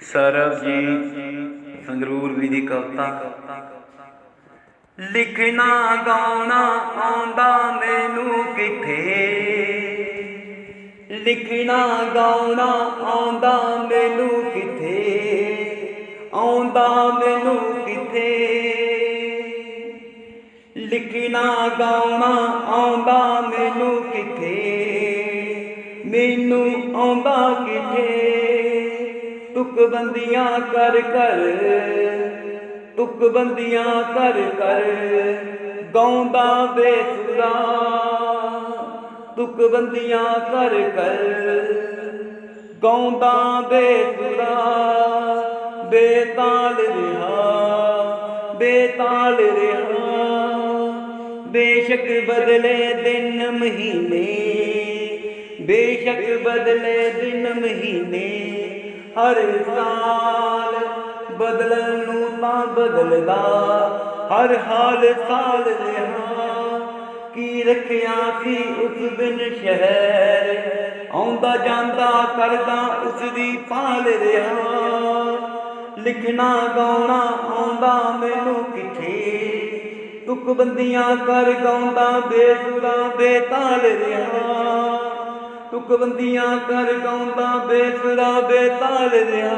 ਸਰਬਜੀਤ ਸੰਗਰੂਰ ਵੀ ਦੀ ਕਵਿਤਾ। ਲਿਖਣਾ, ਗਾਉਣਾ ਆਉਂਦਾ ਮੈਨੂੰ ਕਿੱਥੇ? ਲਿਖਣਾ, ਗਾਉਣਾ ਆਉਂਦਾ ਮੈਨੂੰ ਕਿੱਥੇ? ਆਉਂਦਾ ਮੈਨੂੰ ਕਿੱਥੇ? ਲਿਖਣਾ, ਗਾਉਣਾ ਆਉਂਦਾ ਮੈਨੂੰ ਕਿੱਥੇ? ਮੈਨੂੰ ਆਉਂਦਾ ਕਿੱਥੇ? ਤੁਕ ਬੰਦੀਆਂ ਕਰ ਕਰ ਤੁਕ ਬੰਦੀਆਂ ਕਰ ਕਰ, ਗਾਉਂਦਾ ਬੇਸੁਰਾ। ਤੁਕ ਬੰਦੀਆਂ ਕਰ ਕਰ, ਗਾਉਂਦਾ ਬੇਸੁਰਾ। ਬੇਤਾਲ ਰਿਹਾ ਬੇਤਾਲ ਰਿਹਾ। ਬੇਸ਼ੱਕ ਬਦਲੇ ਦਿਨ ਮਹੀਨੇ, ਬੇਸ਼ੱਕ ਬਦਲੇ ਦਿਨ ਮਹੀਨੇ। ਹਰ ਸਾਲ ਬਦਲਣ ਨੂੰ ਤਾਂ ਬਦਲਦਾ, ਹਰ ਹਾਲ ਸਾਲ ਰਿਹਾ। ਕੀ ਰੱਖਿਆ ਸੀ ਉਸ ਬਿਨ ਸ਼ਹਿਰ? ਆਉਂਦਾ ਜਾਂਦਾ ਕਰਦਾ ਉਸ ਦੀ ਪਾਲ ਰਿਹਾ। ਲਿਖਣਾ ਗਾਉਣਾ ਆਉਂਦਾ ਮੈਨੂੰ ਕਿੱਥੇ? ਤੁਕ ਬੰਦੀਆਂ ਕਰ ਗਾਉਂਦਾ ਦੇਸਦਾ ਦੇ ਤਾਲ ਰਿਹਾ। ਤੁਕ ਬੰਦੀਆਂ ਕਰ ਗਾਉਂਦਾ ਬੇਸੁਰਾ ਬੇਤਾਲ ਰਿਹਾ